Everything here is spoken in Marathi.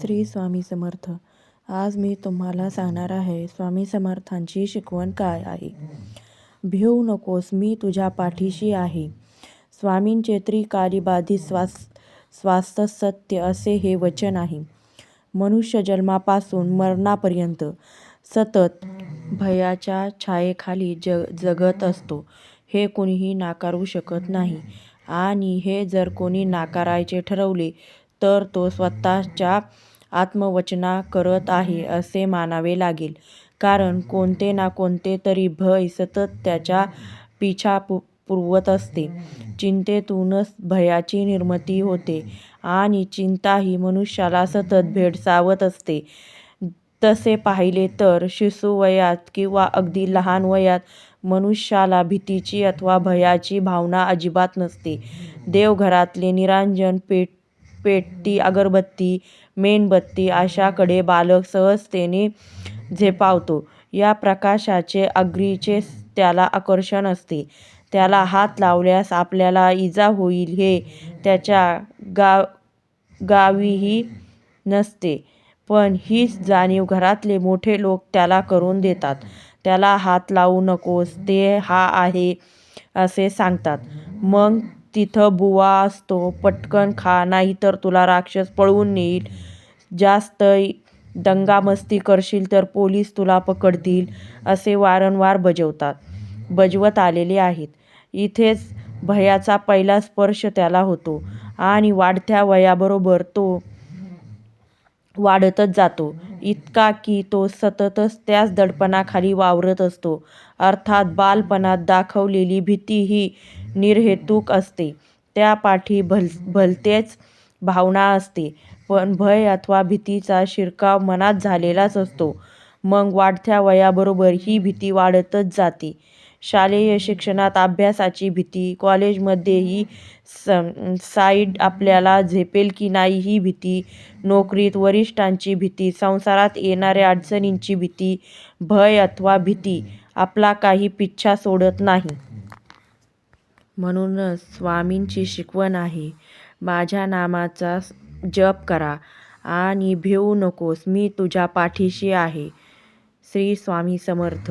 श्री स्वामी समर्थ. आज मी तुम्हाला सांगणार आहे स्वामी समर्थांची शिकवण काय आहे. भिवू नकोस मी तुझ्या पाठीशी आहे. स्वामींचे त्रिकालीबाधित स्वास स्वास्थ सत्य असे हे वचन आहे. मनुष्य जन्मापासून मरणापर्यंत सतत भयाच्या छायेखाली जग जगत असतो. हे कुणीही नाकारू शकत नाही. आणि हे जर कोणी नाकारायचे ठरवले तर तो स्वतःच्या आत्मवचना करत आहे असे मानावे लागेल. कारण कोणते ना कोणते तरी भय सतत त्याच्या पिछा पुरवत असते. चिंतेतूनच भयाची निर्मिती होते आणि चिंता ही मनुष्याला सतत भेडसावत असते. तसे पाहिले तर शिशुवयात किंवा अगदी लहान वयात मनुष्याला भीतीची अथवा भयाची भावना अजिबात नसते. देवघरातले निरांजन पेट पेटी अगरबत्ती मेणबत्ती अशाकडे बालक सहजतेने झेपावतो. या प्रकाशाचे अग्रीचे त्याला आकर्षण असते. त्याला हात लावल्यास आपल्याला इजा होईल हे त्याच्या गा गावीही नसते. पण हीच जाणीव घरातले मोठे लोक त्याला करून देतात. त्याला हात लावू नकोस ते हा आहे असे सांगतात. मग तिथं बुवा असतो पटकन खा नाहीतर तुला राक्षस पळवून नेईल. जास्त दंगामस्ती करशील तर पोलीस तुला पकडतील असे वारंवार बजवतात. बजवत आलेले आहेत. इथेच भयाचा पहिला स्पर्श त्याला होतो आणि वाढत्या वयाबरोबर तो वाढतच जातो. इतका की तो सततच त्याच दडपणाखाली वावरत असतो. अर्थात बालपणात दाखवलेली भीती ही निर्हेतुक असते. त्यापाठी भल भलतेच भावना असते. पण भय अथवा भीतीचा शिरकाव मनात झालेलाच असतो. मग वाढत्या वयाबरोबर ही भीती वाढतच जाते. शालेय शिक्षणात अभ्यासाची भीती. कॉलेजमध्येही साईड आपल्याला झेपेल की नाही ही भीती. नोकरीत वरिष्ठांची भीती संसारात येणाऱ्या अडचणींची भीती भय अथवा भीती. आपला काही पिच्छा सोडत नाही. म्हणूनच स्वामींची शिकवण आहे माझ्या नामाचा जप करा आणि भिवू नकोस मी तुझ्या पाठीशी आहे. श्री स्वामी समर्थ.